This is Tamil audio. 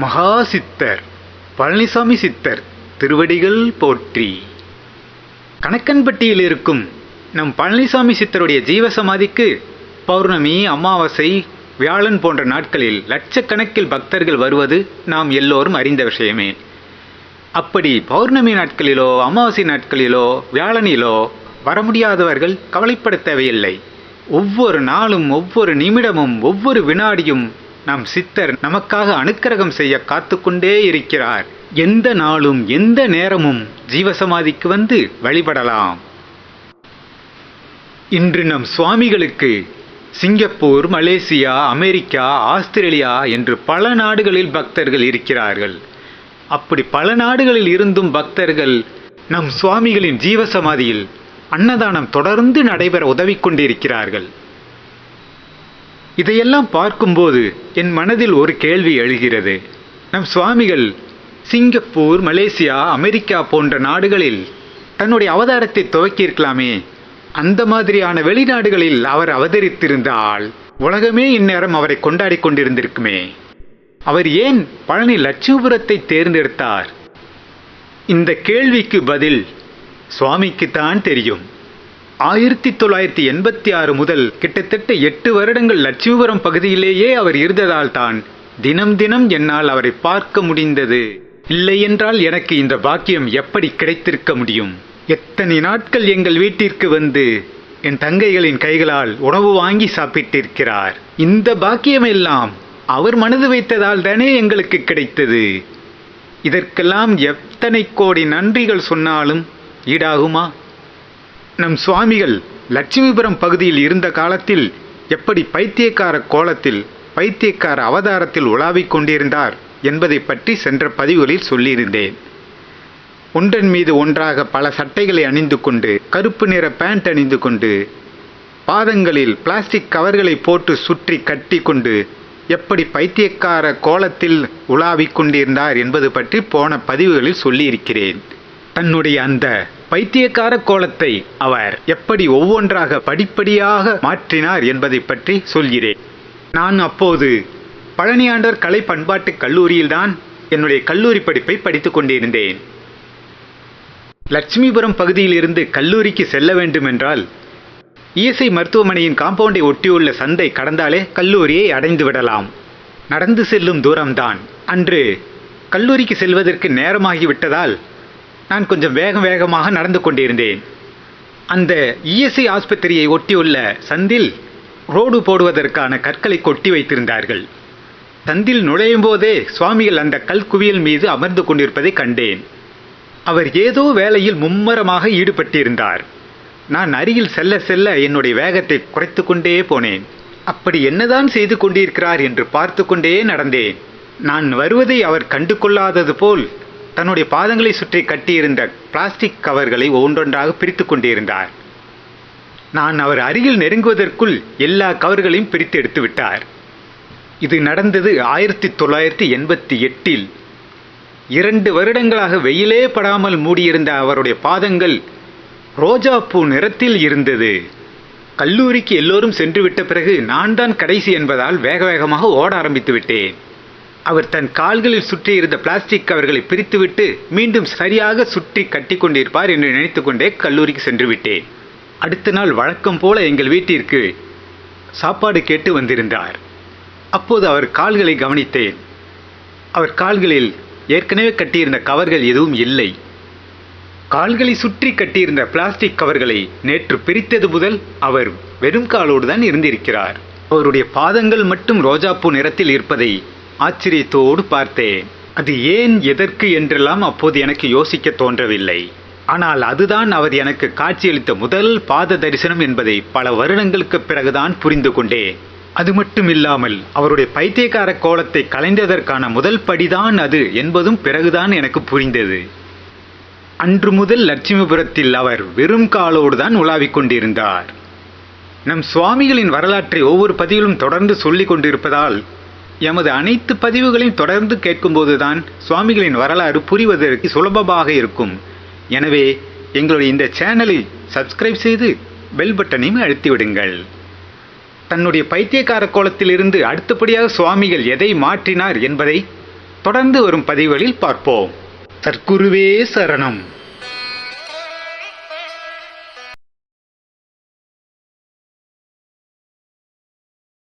மகா சித்தர் பழனிசாமி சித்தர் திருவடிகள் போற்றி. கணக்கன்பட்டியில் இருக்கும் நம் பழனிசாமி சித்தருடைய ஜீவசமாதிக்கு பௌர்ணமி அமாவாசை வியாழன் போன்ற நாட்களில் லட்சக்கணக்கில் பக்தர்கள் வருவது நாம் எல்லோரும் அறிந்த விஷயமே. அப்படி பௌர்ணமி நாட்களிலோ அமாவாசை நாட்களிலோ வியாழனிலோ வர முடியாதவர்கள் கவலைப்பட தேவையில்லை. ஒவ்வொரு நாளும் ஒவ்வொரு நிமிடமும் ஒவ்வொரு வினாடியும் நம் சித்தர் நமக்காக அனுக்கிரகம் செய்ய காத்துக்கொண்டே இருக்கிறார். எந்த நாளும் எந்த நேரமும் ஜீவசமாதிக்கு வந்து வழிபடலாம். இன்று நம் சுவாமிகளுக்கு சிங்கப்பூர் மலேசியா அமெரிக்கா ஆஸ்திரேலியா என்று பல நாடுகளில் பக்தர்கள் இருக்கிறார்கள். அப்படி பல நாடுகளில் இருந்தும் பக்தர்கள் நம் சுவாமிகளின் ஜீவசமாதியில் அன்னதானம் தொடர்ந்து நடைபெற உதவி கொண்டிருக்கிறார்கள். இதையெல்லாம் பார்க்கும்போது என் மனதில் ஒரு கேள்வி எழுகிறது. நம் சுவாமிகள் சிங்கப்பூர் மலேசியா அமெரிக்கா போன்ற நாடுகளில் தன்னுடைய அவதாரத்தை துவக்கியிருக்கலாமே. அந்த மாதிரியான வெளிநாடுகளில் அவர் அவதரித்திருந்தால் உலகமே இந்நேரம் அவரை கொண்டாடி கொண்டிருந்திருக்குமே. அவர் ஏன் பழனி லட்சுமிபுரத்தை தேர்ந்தெடுத்தார்? இந்த கேள்விக்கு பதில் சுவாமிக்குத்தான் தெரியும். ஆயிரத்தி தொள்ளாயிரத்தி எண்பத்தி ஆறு முதல் கிட்டத்தட்ட எட்டு வருடங்கள் லட்சுமிபுரம் பகுதியிலேயே அவர் இருந்ததால் தான் தினம் தினம் என்னால் அவரை பார்க்க முடிந்தது. இல்லையென்றால் எனக்கு இந்த பாக்கியம் எப்படி கிடைத்திருக்க முடியும்? எத்தனை நாட்கள் எங்கள் வீட்டிற்கு வந்து என் தங்கைகளின் கைகளால் உணவு வாங்கி சாப்பிட்டிருக்கிறார்? இந்த பாக்கியம் எல்லாம் அவர் மனது வைத்ததால் தானே எங்களுக்கு கிடைத்தது. இதற்கெல்லாம் எத்தனை கோடி நன்றிகள் சொன்னாலும் ஈடாகுமா? நம் சுவாமிகள் லட்சுமிபுரம் பகுதியில் இருந்த காலத்தில் எப்படி பைத்தியக்கார கோலத்தில் பைத்தியக்கார அவதாரத்தில் உலாவிக் கொண்டிருந்தார் என்பதை பற்றி சென்ற பதிவுகளில் சொல்லியிருந்தேன். ஒன்றன் மீது ஒன்றாக பல சட்டைகளை அணிந்து கொண்டு கருப்பு நிற பேண்ட் அணிந்து கொண்டு பாதங்களில் பிளாஸ்டிக் கவர்களை போட்டு சுற்றி கட்டி கொண்டு எப்படி பைத்தியக்கார கோலத்தில் உலாவிக் கொண்டிருந்தார் என்பது பற்றி போன பதிவுகளில் சொல்லியிருக்கிறேன். தன்னுடைய அந்த பைத்தியக்கார கோலத்தை அவர் எப்படி ஒவ்வொன்றாக படிப்படியாக மாற்றினார் என்பதை பற்றி சொல்கிறேன். நான் அப்போது பழனியாண்டர் கலை பண்பாட்டு கல்லூரியில்தான் என்னுடைய கல்லூரி படிப்பை படித்துக் கொண்டிருந்தேன். லட்சுமிபுரம் பகுதியிலிருந்து கல்லூரிக்கு செல்ல வேண்டுமென்றால் இஎஸ்ஐ மருத்துவமனையின் காம்பவுண்டை ஒட்டியுள்ள சந்தை கடந்தாலே கல்லூரியை அடைந்து விடலாம். நடந்து செல்லும் தூரம்தான். அன்று கல்லூரிக்கு செல்வதற்கு நேரமாகிவிட்டதால் நான் கொஞ்சம் வேக வேகமாக நடந்து கொண்டிருந்தேன். அந்த இஎஸ்ஐ ஆஸ்பத்திரியை ஒட்டியுள்ள சந்தில் ரோடு போடுவதற்கான கற்களை கொட்டி வைத்திருந்தார்கள். சந்தில் நுழையும் போதே சுவாமிகள் அந்த கல் குவியல் மீது அமர்ந்து கொண்டிருப்பதை கண்டேன். அவர் ஏதோ வேலையில் மும்மரமாக ஈடுபட்டிருந்தார். நான் அருகில் செல்ல செல்ல என்னுடைய வேகத்தை குறைத்து கொண்டே போனேன். அப்படி என்னதான் செய்து கொண்டிருக்கிறார் என்று பார்த்து கொண்டே நடந்தேன். நான் வருவதை அவர் கண்டு கொள்ளாதது போல் தன்னுடைய பாதங்களை சுற்றி கட்டியிருந்த பிளாஸ்டிக் கவர்களை ஒன்றொன்றாக பிரித்து கொண்டிருந்தார். நான் அவர் அருகில் நெருங்குவதற்குள் எல்லா கவர்களையும் பிரித்து எடுத்து விட்டார். இது நடந்தது ஆயிரத்தி தொள்ளாயிரத்தி எண்பத்தி எட்டில். இரண்டு வருடங்களாக வெயிலே படாமல் மூடியிருந்த அவருடைய பாதங்கள் ரோஜாப்பூ நிறத்தில் இருந்தது. கல்லூரிக்கு எல்லோரும் சென்று விட்ட பிறகு நான் தான் கடைசி என்பதால் வேக வேகமாக ஓட ஆரம்பித்து விட்டேன். அவர் தன் கால்களில் சுற்றி இருந்த பிளாஸ்டிக் கவர்களை பிரித்துவிட்டு மீண்டும் சரியாக சுற்றி கட்டி கொண்டிருப்பார் என்று நினைத்துக்கொண்டே கல்லூரிக்கு சென்று விட்டேன். அடுத்த நாள் வழக்கம் போல எங்கள் வீட்டிற்கு சாப்பாடு கேட்டு வந்திருந்தார். அப்போது அவர் கால்களை கவனித்தேன். அவர் கால்களில் ஏற்கனவே கட்டியிருந்த கவர்கள் எதுவும் இல்லை. கால்களை சுற்றி கட்டியிருந்த பிளாஸ்டிக் கவர்களை நேற்று பிரித்தது முதல் அவர் வெறும் காலோடு தான் இருந்திருக்கிறார். அவருடைய பாதங்கள் மட்டும் ரோஜாப்பூ நிறத்தில் இருப்பதை ஆச்சரியத்தோடு பார்த்தேன் அது ஏன் எதற்கு என்றெல்லாம் அப்போது எனக்கு யோசிக்க தோன்றவில்லை. ஆனால் அதுதான் அவர் எனக்கு காட்சியளித்த முதல் பாத தரிசனம் என்பதை பல வருடங்களுக்கு பிறகுதான் புரிந்து கொண்டேன் அது மட்டும் இல்லாமல் அவருடைய பைத்தியக்கார கோலத்தை கலைந்ததற்கான முதல் படிதான் அது என்பதும் பிறகுதான் எனக்கு புரிந்தது. அன்று முதல் லட்சுமிபுரத்தில் அவர் வெறும் காலோடு தான் உலாவிக் கொண்டிருந்தார். நம் சுவாமிகளின் வரலாற்றை ஒவ்வொரு பதிவிலும் தொடர்ந்து சொல்லிக் கொண்டிருப்பதால் எமது அனைத்து பதிவுகளையும் தொடர்ந்து கேட்கும்போதுதான் சுவாமிகளின் வரலாறு புரிவதற்கு சுலபமாக இருக்கும். எனவே எங்களுடைய இந்த சேனலை சப்ஸ்கிரைப் செய்து பெல் பட்டனையும் அழுத்திவிடுங்கள் தன்னுடைய பைத்தியக்கார கோலத்திலிருந்து அடுத்தபடியாக சுவாமிகள் எதை மாற்றினார் என்பதை தொடர்ந்து வரும் பதிவுகளில் பார்ப்போம். தற்குருவே சரணம்.